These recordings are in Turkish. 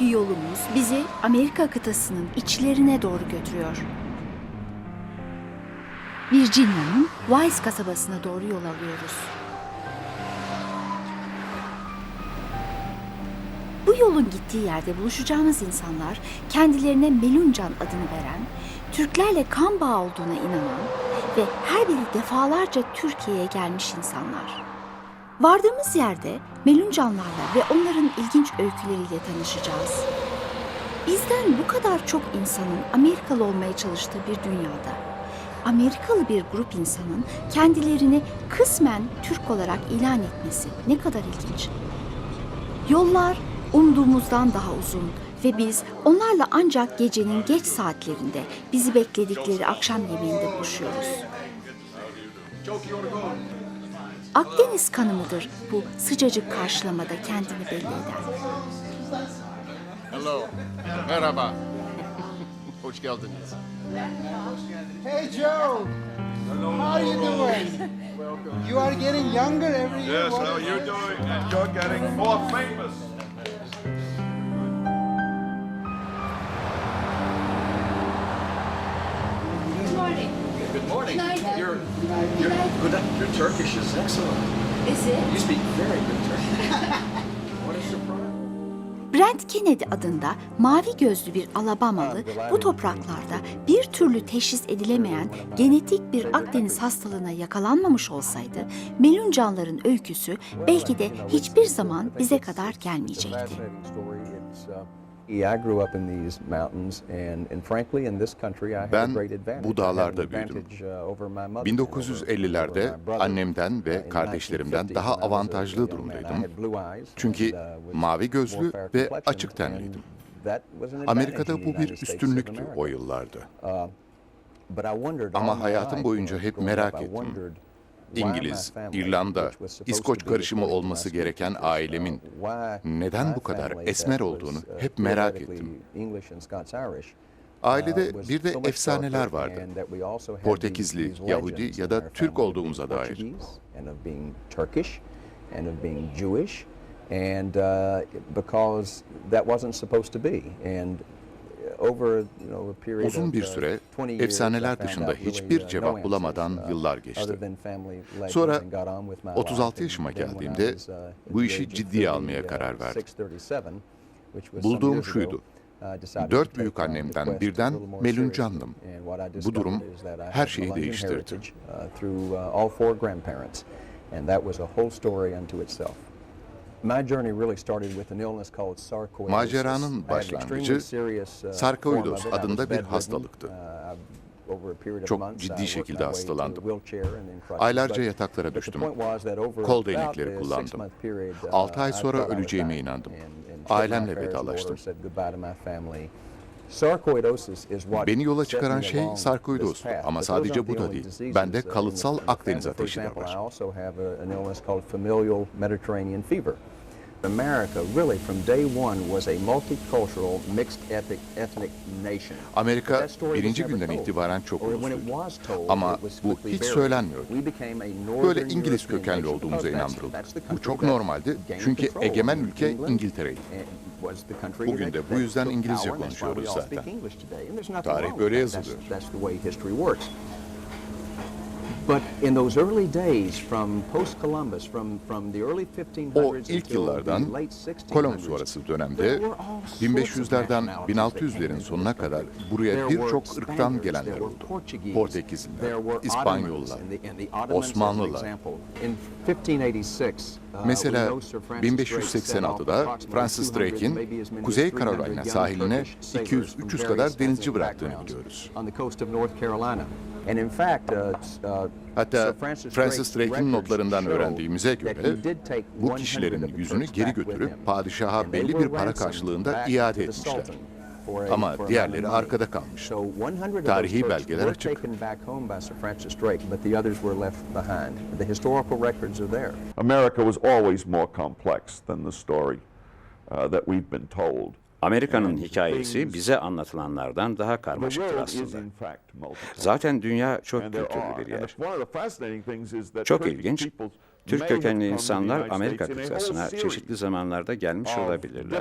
Bugünkü yolumuz bizi Amerika kıtasının içlerine doğru götürüyor. Virginia'nın Wise kasabasına doğru yol alıyoruz. Bu yolun gittiği yerde buluşacağımız insanlar kendilerine Meluncan adını veren, Türklerle kan bağı olduğuna inanan ve her biri defalarca Türkiye'ye gelmiş insanlar. Vardığımız yerde Meluncanlarla ve onların ilginç öyküleriyle tanışacağız. Bizden bu kadar çok insanın Amerikalı olmaya çalıştığı bir dünyada, Amerikalı bir grup insanın kendilerini kısmen Türk olarak ilan etmesi ne kadar ilginç. Yollar umduğumuzdan daha uzun ve biz onlarla ancak gecenin geç saatlerinde bizi bekledikleri akşam yemeğinde buluşuyoruz. Akdeniz kanı mıdır bu sıcacık karşılamada kendini belli eden? Hello. Merhaba. Hoş geldiniz. Hey Joe, how are you doing? You are getting younger every year. Yes, how is you doing? And you're getting more famous. Good morning. Your, your, good, your Turkish is excellent. Is it? You speak very good Turkish. what a surprise. Brent Kennedy adında mavi gözlü bir Alabamalı bu topraklarda bir türlü teşhis edilemeyen genetik bir Akdeniz hastalığına yakalanmamış olsaydı Meluncanların öyküsü belki de hiçbir zaman bize kadar gelmeyecekti. Fascinating story. It's, uh, yeah, I grew up in these mountains, and, and frankly, in this country, I had a Ben bu dağlarda büyüdüm. advantage, uh, over my mother and over- over 1950'lerde my brother. annemden Uh, ve in kardeşlerimden 1950s, daha avantajlı durumdaydım. Çünkü uh, mavi gözlü ve açık tenliydim. Amerika'da bu bir üstünlüktü o yıllarda. Ama my hayatım boyunca hep merak ettim. İngiliz, İrlanda, İskoç karışımı olması gereken uh, ailemin neden bu kadar esmer olduğunu uh, hep merak ettim. Uh, Ailede was bir de efsaneler vardı. Portekizli, Yahudi ya da Türk olduğumuza dair. And uh, because that wasn't supposed to be and Uzun bir uh, süre 20 years, I efsaneler dışında hiçbir uh, cevap bulamadan uh, yıllar geçti. Sonra and got on with my 36 life. yaşıma geldiğimde bu işi ciddiye 30, almaya karar verdim. 637, which was some Bulduğum şuydu. Dört büyük annemden birden Meluncandım. Bu durum her şeyi değiştirdi. And that was a whole story unto itself. Maceranın başlangıcı uh, was adında bir hastalıktı. Uh, Çok ciddi şekilde hastalandım. Aylarca yataklara düştüm. Kol değnekleri kullandım. six-month period, uh, Altı ay I sonra öleceğime inandım. Ailemle vedalaştım. Beni yola çıkaran şey path. Ama sadece bu da değil. Bende kalıtsal Akdeniz ateşi de var. America really from day one was a multicultural, mixed ethnic, ethnic nation. Amerika birinci günden itibaren çok ulusluydu. Ama bu hiç söylenmiyordu. Böyle İngiliz kökenli olduğumuza that's- inandırıldı. Bu çok normaldi çünkü egemen ülke İngiltere'ydi. Bugün de bu yüzden İngilizce konuşuyoruz zaten. Tarih böyle yazılıyor. That's the way history works. But in those early days, from post-Columbus, from from the early 1500s O ilk yıllardan late 1600s, kolon sonrası dönemde 1500'lerden 1600'lerin sonuna kadar buraya birçok ırktan gelenler oldu. Portekizliler, İspanyollar, Osmanlılar. Mesela 1586'da Francis Drake'in Kuzey Carolina sahiline 200-300 kadar denizci bıraktığını biliyoruz. Hatta Francis Drake'in notlarından öğrendiğimize göre bu kişilerin yüzünü geri götürüp padişaha belli bir para karşılığında iade etmişler. Ama diğerleri arkada kalmış. Tarihi belgeler açık. America was always more complex than the story uh, that we've been told. Amerika'nın hikayesi bize anlatılanlardan daha karmaşıktır aslında. Zaten dünya çok kültürlü bir yer. Çok ilginç. Türk kökenli insanlar Amerika kıtasına çeşitli zamanlarda gelmiş olabilirler.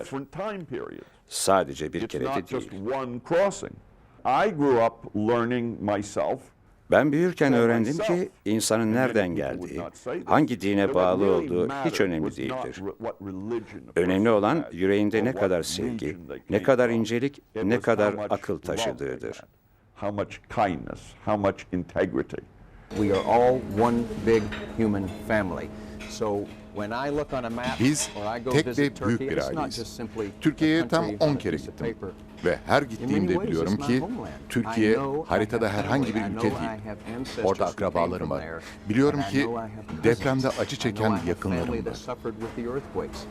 Sadece bir kere de değil. Ben büyürken öğrendim ki insanın nereden geldiği, hangi dine bağlı olduğu hiç önemli değildir. Önemli olan yüreğinde ne kadar sevgi, ne kadar incelik, ne kadar akıl taşıdığıdır. How much kindness, how much integrity. We are all one big human family. So when I look on a map Biz tek ve büyük bir aileyiz. Türkiye'ye tam country on 10 a kere gittim. Ve her gittiğimde biliyorum ki. Türkiye haritada herhangi bir ülke değil. Orada akrabalarım var. Biliyorum ki depremde acı çeken yakınlarım var. suffered with the earthquakes.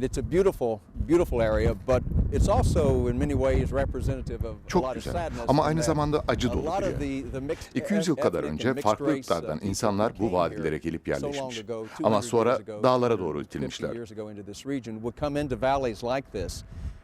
It's a beautiful, beautiful area, but it's also in many ways representative of a Çok güzel. sadness. Ama aynı zamanda acı dolu bir yer. the- the mixed 200 yıl kadar ethnic and önce farklı uh, ırklardan people insanlar bu vadilere gelip yerleşmiş. Ama 200 sonra dağlara doğru 250 itilmişler.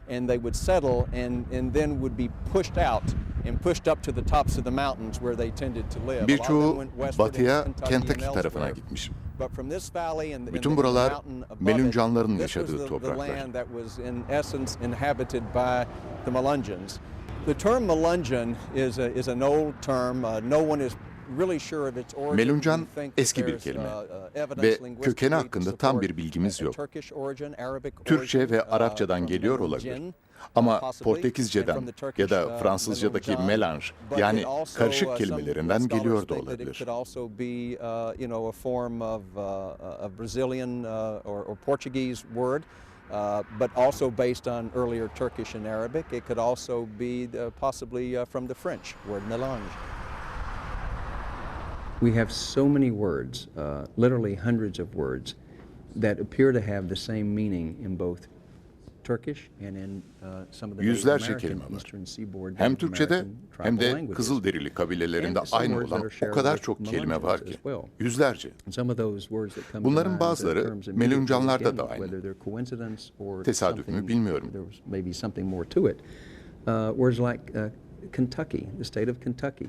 Years ago into this region would come into valleys like this and they would settle and, and then would be pushed out and pushed up to the tops of the mountains where they tended to live. A lot of them Birçoğu went westward into batıya Kentucky and Kentucky tarafına elsewhere. gitmiş. But from this valley and, and Bütün the- buralar the mountain above Meluncanların it, this was yaşadığı the- the topraklar. land that was in essence inhabited by the Melungeons. The term Melungeon is, a, is an old term. Uh, no one is Meluncan eski bir kelime uh, uh, ve kökeni hakkında tam bir bilgimiz yok. Türkçe ve uh, Arapçadan geliyor olabilir. Ama Portekizceden the ya da Fransızcadaki melange yani karışık kelimelerinden geliyor da olabilir. uh, but also based on earlier Turkish and Arabic. It could also be uh, possibly uh, from the French word mélange. We have so many words, uh, literally hundreds of words, that appear to have the same meaning in both Turkish and in uh, some of the Yüzlerce kelime var. Eastern Seaboard Hem Türkçede hem de. Kızılderili kabilelerinde aynı olan o kadar çok kelime var ki. Yüzlerce. Bunların bazıları Meluncanlarda da aynı. Tesadüf mü bilmiyorum. Kentucky, the state of Kentucky.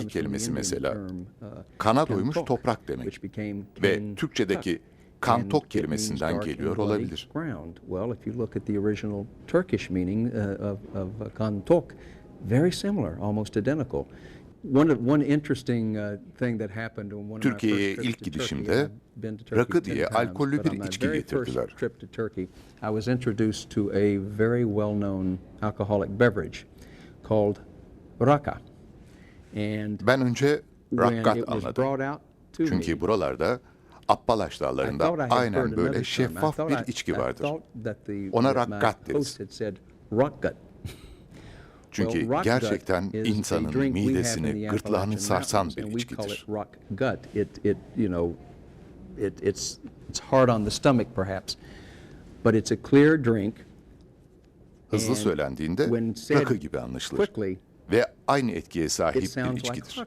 uh, the kelimesi mesela, uh, kana doymuş toprak demek. Ve. Türkçedeki kantok kelimesinden geliyor olabilir. Türkiye'ye ilk gidişimde rakı 10 diye alkollü bir içki getirdiler. Called. And Ben önce rakkat anladım. Çünkü buralarda Appalaş Dağları'nda aynen böyle şeffaf bir içki vardır. Ona rakkat deriz. Çünkü gerçekten insanın midesini, gırtlağını sarsan bir içkidir. it's hard on the stomach perhaps, but it's a clear drink. Hızlı söylendiğinde rakı gibi anlaşılır. Ve aynı etkiye sahip bir içkidir.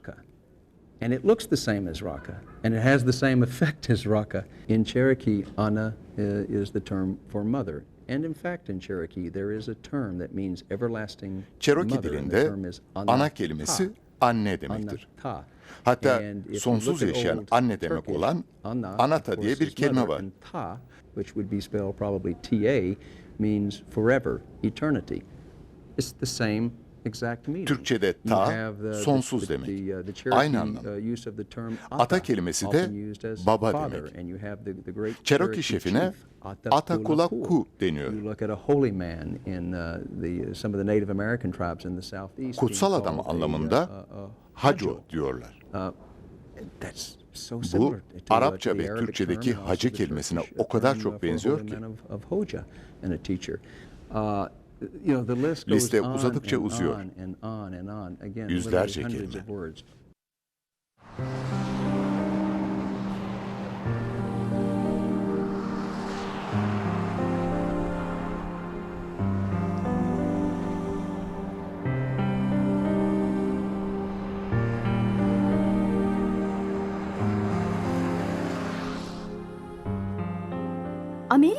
And it looks the same as raka, and it has the same effect as raka. In Cherokee, ana uh, is the term for mother. And in fact, in Cherokee, there is a term that means everlasting Cherokee dilinde ana kelimesi anne demektir. Hatta sonsuz yaşayan anne demek olan ana, anata diye bir kelime var. which would be spelled probably ta, means forever, eternity. It's the same exact meaning. Türkçe'de ta, sonsuz demek. uh, Aynı anlam. uh, Ata kelimesi de baba demek. Cherokee şefine Atakulaku deniyor. Uh, Kutsal adam anlamında haco diyorlar. Bu uh, Arapça ve Türkçedeki hacı kelimesine o uh, kadar çok uh, benziyor ki. man Of, of hoca and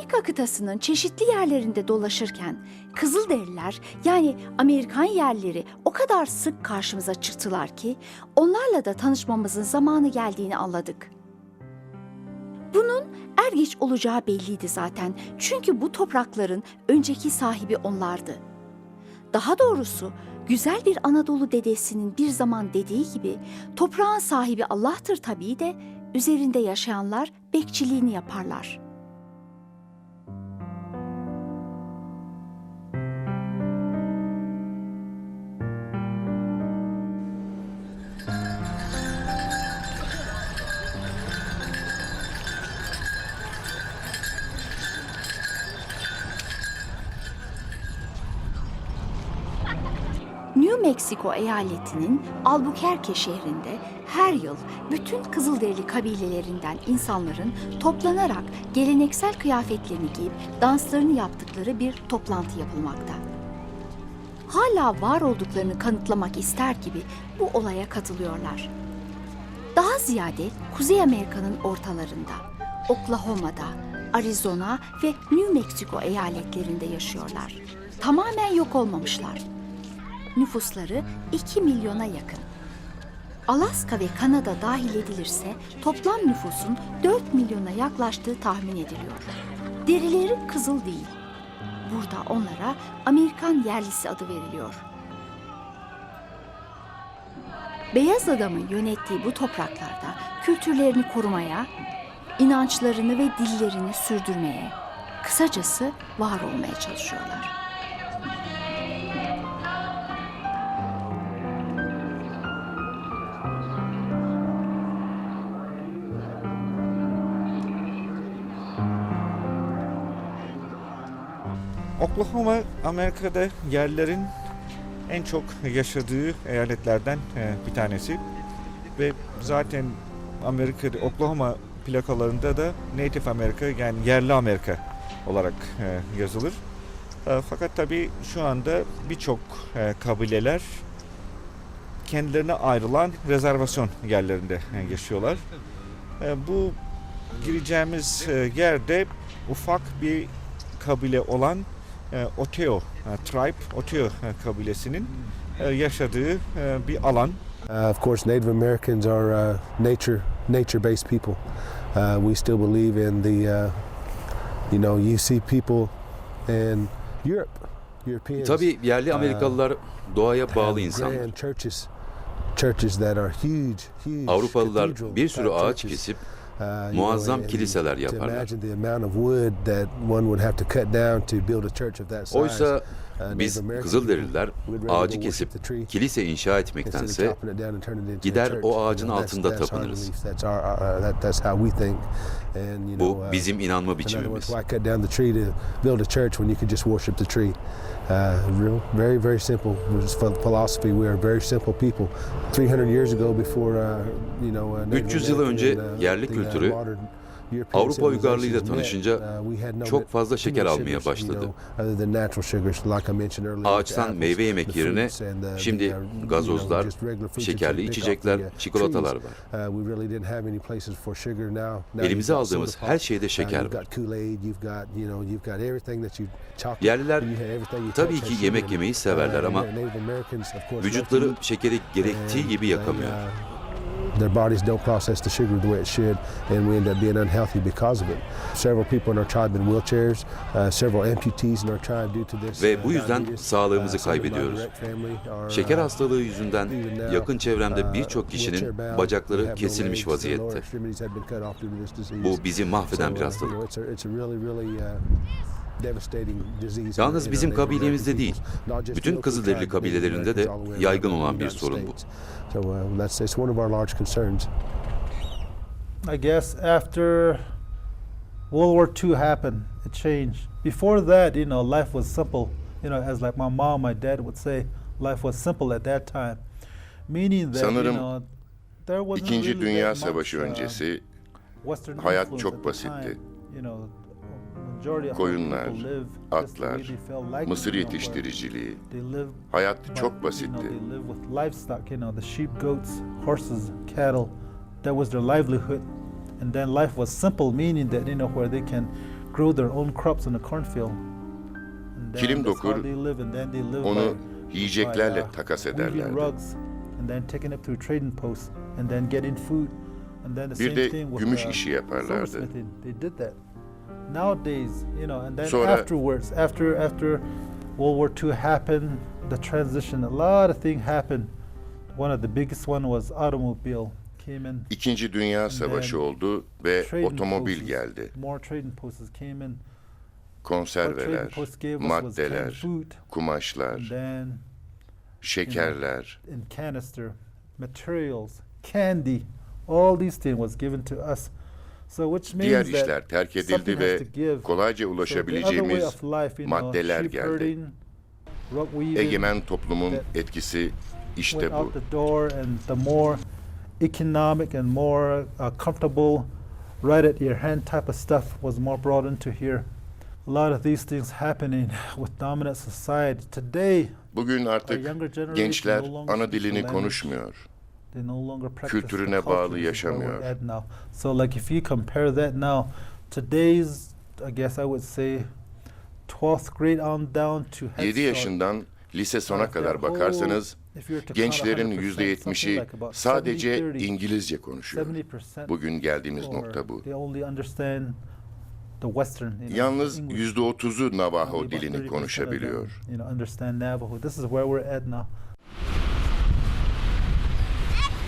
Amerika kıtasının çeşitli yerlerinde dolaşırken Kızılderililer yani Amerikan yerleri o kadar sık karşımıza çıktılar ki onlarla da tanışmamızın zamanı geldiğini anladık. Bunun er geç olacağı belliydi zaten. Çünkü bu toprakların önceki sahibi onlardı. Daha doğrusu güzel bir Anadolu dedesinin bir zaman dediği gibi toprağın sahibi Allah'tır tabii de üzerinde yaşayanlar bekçiliğini yaparlar. Mexico eyaletinin Albuquerque şehrinde her yıl bütün Kızılderili kabilelerinden insanların toplanarak geleneksel kıyafetlerini giyip danslarını yaptıkları bir toplantı yapılmakta. Hala var olduklarını kanıtlamak ister gibi bu olaya katılıyorlar. Daha ziyade Kuzey Amerika'nın ortalarında, Oklahoma'da, Arizona ve New Mexico eyaletlerinde yaşıyorlar. Tamamen yok olmamışlar nüfusları 2 milyona yakın. Alaska ve Kanada dahil edilirse toplam nüfusun 4 milyona yaklaştığı tahmin ediliyor. Derileri kızıl değil. Burada onlara Amerikan yerlisi adı veriliyor. Beyaz adamın yönettiği bu topraklarda kültürlerini korumaya, inançlarını ve dillerini sürdürmeye, kısacası var olmaya çalışıyorlar. Oklahoma Amerika'da yerlerin en çok yaşadığı eyaletlerden e, bir tanesi ve zaten Amerika'da Oklahoma plakalarında da Native America yani yerli Amerika olarak e, yazılır. E, Fakat tabii şu anda birçok kabileler kendilerine ayrılan rezervasyon yerlerinde yaşıyorlar. Bu gireceğimiz yerde ufak bir kabile olan e, Oteo e, tribe, Oteo e, kabilesinin e, yaşadığı e, bir alan. Uh, of course, Native Americans are uh, nature nature-based people. Uh, we still believe in the, uh, you know, you see people in Europe, Europeans. Tabii yerli Amerikalılar doğaya bağlı insanlar. grand churches, churches that are huge, huge Avrupalılar bir sürü ağaç churches. kesip Uh, muazzam kiliseler yaparlar. Oysa biz Kızılderililer ağacı kesip kilise inşa etmektense gider o ağacın altında tapınırız. Bu bizim inanma biçimimiz. very, very simple It's for philosophy. We are very simple people. 300 years ago, before uh, uh, Native 300 yıl önce uh, yerli kültürü Avrupa uygarlığıyla tanışınca uh, no çok fazla şeker almaya başladı. Ağaçtan meyve yemek yerine uh, şimdi uh, know, gazozlar, şekerli içecekler, çikolatalar var. Elimize aldığımız her şeyde şeker var. Yerliler tabii ki yemek yemeyi severler ama vücutları şekeri gerektiği gibi yakamıyor. Uh, their bodies don't process the sugar the way it should, and we end up being unhealthy because of it. Several people in our tribe in wheelchairs, uh, several amputees in our tribe due to this. Ve uh, bu yüzden sağlığımızı Uh, some of my kaybediyoruz. Şeker uh, hastalığı yüzünden yakın çevremde uh, birçok kişinin bacakları kesilmiş vaziyette. Bu bizi mahveden bir uh, hastalık. You know, it's a- it's a really, really, uh, devastating disease in- Yalnız in bizim kabilemizde değil, peoples. Not just bütün Kızılderili kabilelerinde de yaygın olan bir sorun bu. Uh. I guess after World War II happened, it changed. Before that, you know, life was simple. You know, as like my mom, my dad would say, life was simple at that time. Meaning that, Sanırım you know, there wasn't İkinci really Dünya that much, Savaşı uh, öncesi Western hayat çok at the basitti. Koyunlar, atlar, mısır yetiştiriciliği, hayat çok basitti. That was their livelihood. And then life was simple, meaning that, you know, where they can grow their own crops in the cornfield. Kilim dokur, onu yiyeceklerle uh, takas ederlerdi. Bir de gümüş uh, işi yaparlardı. Nowadays, you know, and then Sonra- afterwards, after after World War II happened, the transition, a lot of things happened. One of the biggest one was automobile came in. İkinci Dünya Savaşı oldu ve otomobil posts, geldi. More trading posts came in. Konserveler, maddeler, food, kumaşlar, then şekerler. in canister, materials, candy, all these things was given to us. So which means Diğer that işler terk edildi ve kolayca ulaşabileceğimiz maddeler geldi. Egemen toplumun etkisi işte bu. economic and more uh, comfortable, right at your hand type of stuff was more brought into here. A lot of these things happening with dominant society today. Bugün artık gençler ana dilini konuşmuyor. They no longer practice the Kültürüne bağlı yaşamıyor. So like if you compare that now, today's, I guess I would say, 12th grade on down to head 7 start, yaşından lise sona Of kadar bakarsanız gençlerin 100%, %70'i something like about sadece 70-30, İngilizce konuşuyor. 70% Bugün geldiğimiz nokta bu. Yalnız. %30'u Only Navajo about 30% dilini konuşabiliyor. You know, understand Navajo. This is where we're at now.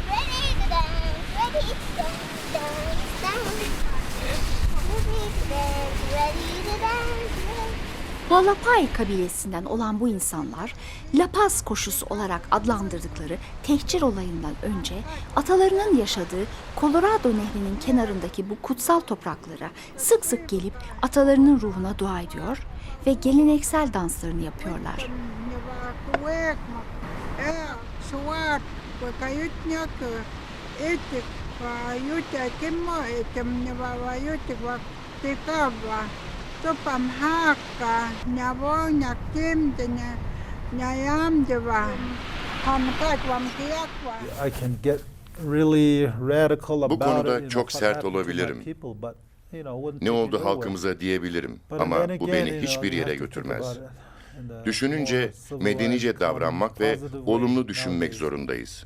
Ready to dance, ready to dance, dance, dance. Ready to dance, ready to dance, ready. Hualapai kabilesinden olan bu insanlar La Paz koşusu olarak adlandırdıkları tehcir olayından önce atalarının yaşadığı Colorado Nehri'nin kenarındaki bu kutsal topraklara sık sık gelip atalarının ruhuna dua ediyor ve geleneksel danslarını yapıyorlar. Tupam haka, nyabo nyakim, nya, nyayam diba, hamkat wam kiyakwa. I can get really radical Bu about konuda it, you know, çok sert olabilirim. Ne oldu halkımıza diyebilirim ama bu beni hiçbir yere götürmez. Düşününce medenice davranmak ve olumlu düşünmek zorundayız.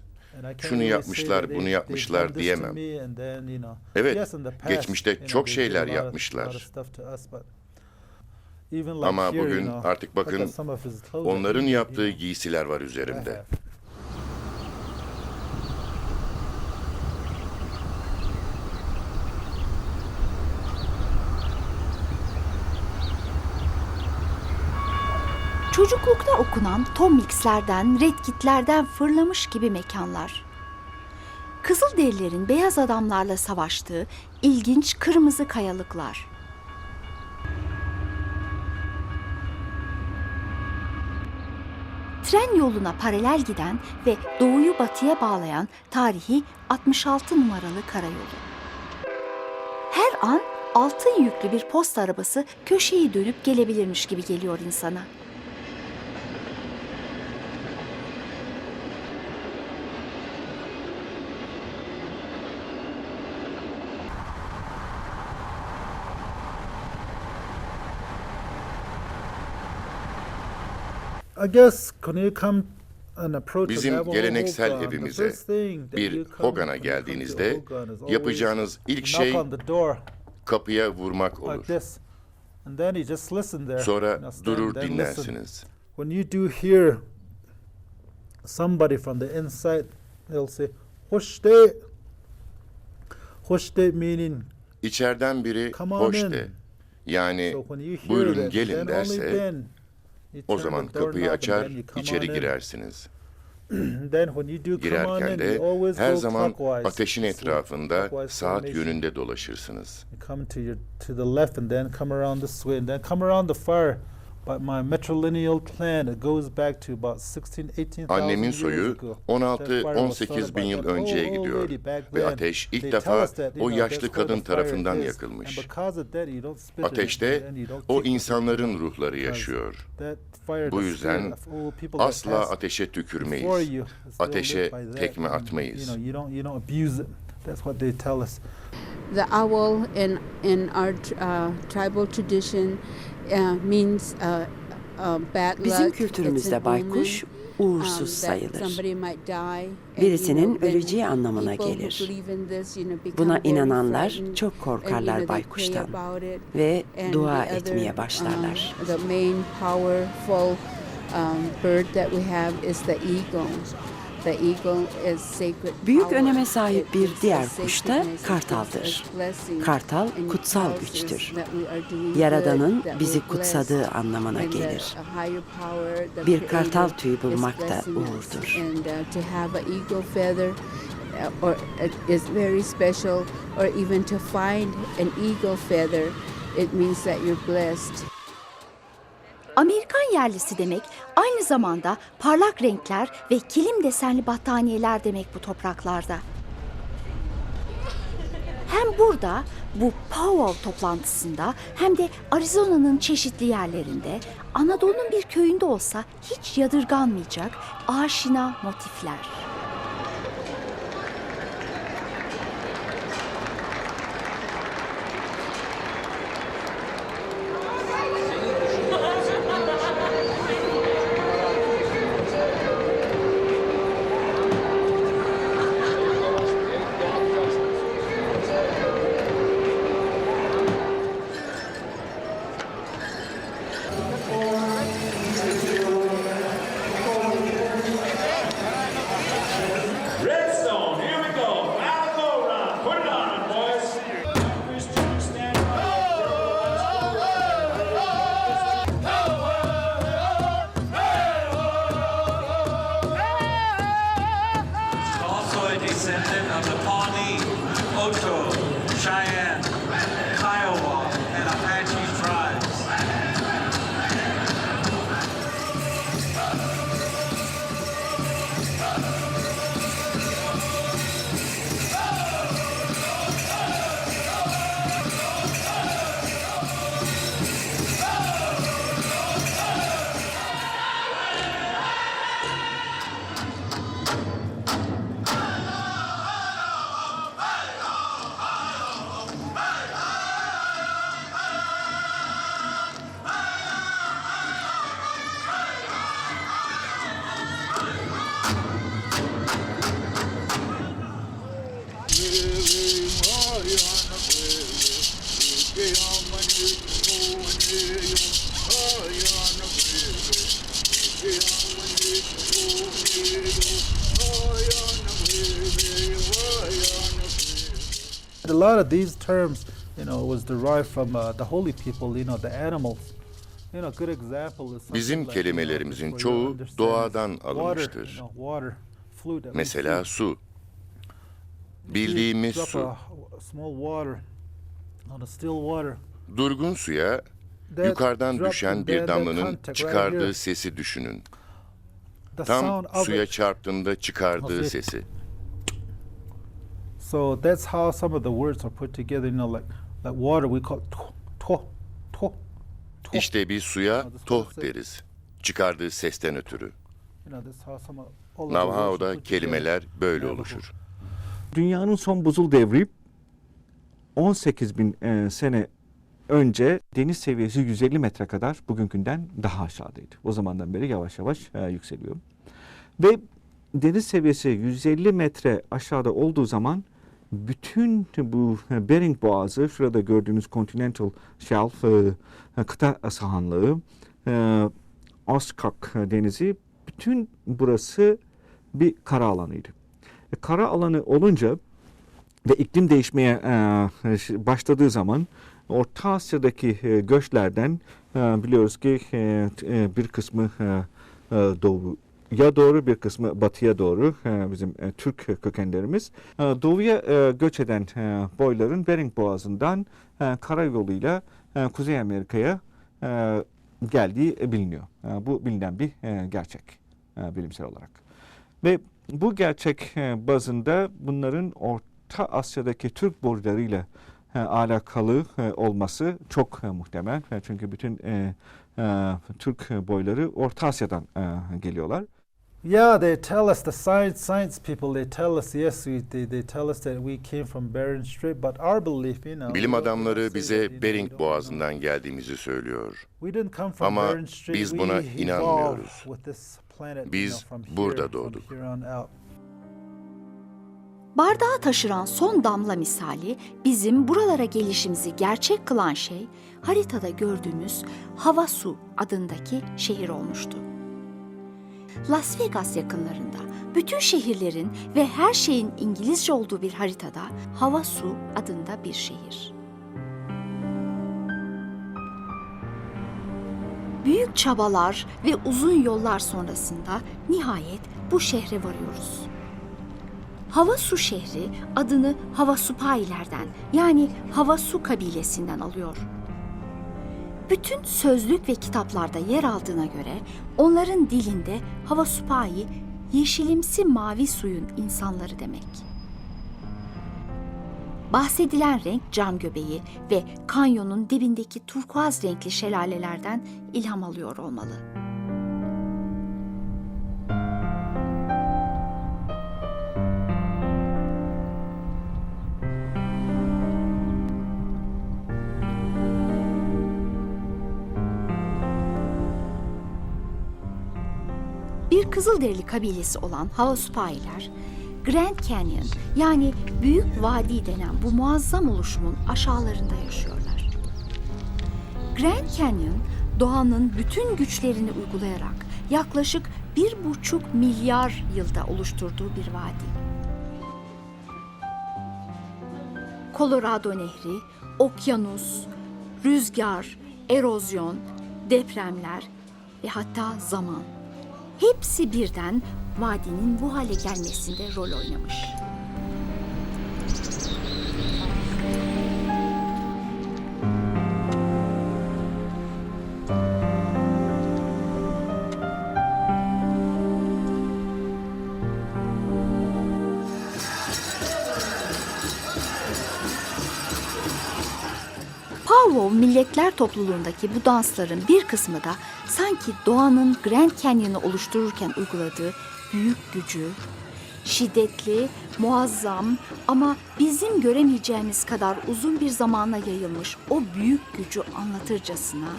Şunu yapmışlar, bunu yapmışlar diyemem. Evet, geçmişte çok şeyler yapmışlar. Ama bugün artık bakın onların yaptığı giysiler var üzerimde. Çocuklukta okunan Tom Mix'lerden, Red Kit'lerden fırlamış gibi mekanlar. Kızılderililerin beyaz adamlarla savaştığı ilginç kırmızı kayalıklar. Tren yoluna paralel giden ve doğuyu batıya bağlayan tarihi 66 numaralı karayolu. Her an altın yüklü bir posta arabası köşeyi dönüp gelebilirmiş gibi geliyor insana. I guess when you come and approach a Bizim geleneksel evimize bir Hogan'a geldiğinizde yapacağınız ilk şey kapıya vurmak olur. Sonra durur dinlersiniz. When you do hear somebody from the inside, they'll say, Hoşte. Hoşte meaning İçeriden biri Come on hoş in. de. Yani buyurun gelin derse o zaman kapıyı açar, içeri girersiniz. Girerken de her zaman ateşin etrafında saat yönünde dolaşırsınız. But my matrilineal clan it goes back to about 16, 18,000 Annemin years soyu ago. That fire was 16-18 started bin by yıl önceye old gidiyor. Ve ateş ilk defa o yaşlı kadın tarafından yakılmış. Ateşte o insanların ruhları yaşıyor. Bu the yüzden asla ateşe tükürmeyiz. Ateşe tekme atmayız. That's what they tell us. The owl in in our uh, tribal tradition Bizim kültürümüzde baykuş uğursuz sayılır. Birisinin öleceği anlamına gelir. Buna inananlar çok korkarlar baykuştan ve dua etmeye başlarlar. The main powerful um, bird that we have is the eagle. The eagle is sacred Büyük öneme sahip bir diğer kuş da kartaldır. Kartal kutsal güçtür. Yaradanın bizi kutsadığı anlamına gelir. Bir kartal tüyü bulmak da uğurdur. Uh, uh, or is very special, or even to find an eagle feather, it means that you're blessed. Amerikan yerlisi demek aynı zamanda parlak renkler ve kilim desenli battaniyeler demek bu topraklarda. Hem burada bu Powwow toplantısında hem de Arizona'nın çeşitli yerlerinde Anadolu'nun bir köyünde olsa hiç yadırganmayacak aşina motifler. Lot of these terms, you know, was derived from uh, the holy people, you know, the animals. You know, a good example is something Bizim kelimelerimizin çoğu doğadan alınmıştır. Mesela su. Bildiğimiz su. Durgun suya yukarıdan düşen bir damlanın çıkardığı sesi düşünün. Tam suya çarptığında çıkardığı sesi. So that's how some of the words are put together. You know, like like water, we call to, to, to. İşte biz suya toh deriz. Çıkardığı sesten ötürü. You know, that's how some of all of the words are Navajo'da put together. kelimeler böyle oluşur. Dünyanın son buzul devri 18 bin e, sene önce deniz seviyesi 150 metre kadar bugünkünden daha aşağıdaydı. O zamandan beri yavaş yavaş e, yükseliyor. Ve deniz seviyesi 150 metre aşağıda olduğu zaman bütün bu Bering Boğazı, şurada gördüğünüz Continental Shelf, e, kıta sahanlığı, Ostkak Denizi, bütün burası bir kara alanıydı. E, kara alanı olunca ve iklim değişmeye e, başladığı zaman Orta Asya'daki e, göçlerden e, biliyoruz ki bir kısmı e, e, doğuya doğru bir kısmı batıya doğru bizim e, Türk kökenlerimiz e, doğuya e, göç eden boyların Bering Boğazı'ndan karayoluyla Kuzey Amerika'ya geldiği biliniyor. Bu bilinen bir gerçek bilimsel olarak. Ve bu gerçek bazında bunların Orta Asya'daki Türk borularıyla alakalı olması çok muhtemel. Çünkü bütün Türk boyları Orta Asya'dan geliyorlar. Yeah, they tell us the science science people. They tell us yes, we, they, they tell us that we came from Bering Strait, but our belief, you know, Bilim adamları bize Bering Boğazı'ndan geldiğimizi söylüyor. we didn't come from Ama Bering Strait. biz we buna evolved inanmıyoruz. with this planet, you Biz know, from here, burada from doğduk. here on out. Bardağı taşıran son damla misali bizim buralara gelişimizi gerçek kılan şey haritada gördüğümüz Havasu adındaki şehir olmuştu. Las Vegas yakınlarında bütün şehirlerin ve her şeyin İngilizce olduğu bir haritada Havasu adında bir şehir. Büyük çabalar ve uzun yollar sonrasında nihayet bu şehre varıyoruz. Havasu şehri adını Havasupayilerden yani Havasu kabilesinden alıyor. Bütün sözlük ve kitaplarda yer aldığına göre onların dilinde Havasupayi yeşilimsi mavi suyun insanları demek. Bahsedilen renk cam göbeği ve kanyonun dibindeki turkuaz renkli şelalelerden ilham alıyor olmalı. Kızılderili kabilesi olan Havasupayiler, Grand Canyon yani Büyük Vadi denen bu muazzam oluşumun aşağılarında yaşıyorlar. Grand Canyon, doğanın bütün güçlerini uygulayarak yaklaşık bir buçuk milyar yılda oluşturduğu bir vadi. Colorado Nehri, okyanus, rüzgar, erozyon, depremler ve hatta zaman. Hepsi birden vadinin bu hale gelmesinde rol oynamış. Powwow Milletler Topluluğundaki bu dansların bir kısmı da sanki doğanın Grand Canyon'ı oluştururken uyguladığı büyük gücü, şiddetli, muazzam ama bizim göremeyeceğimiz kadar uzun bir zamana yayılmış o büyük gücü anlatırcasına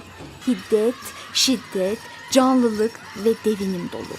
hiddet, şiddet, canlılık ve devinim dolu.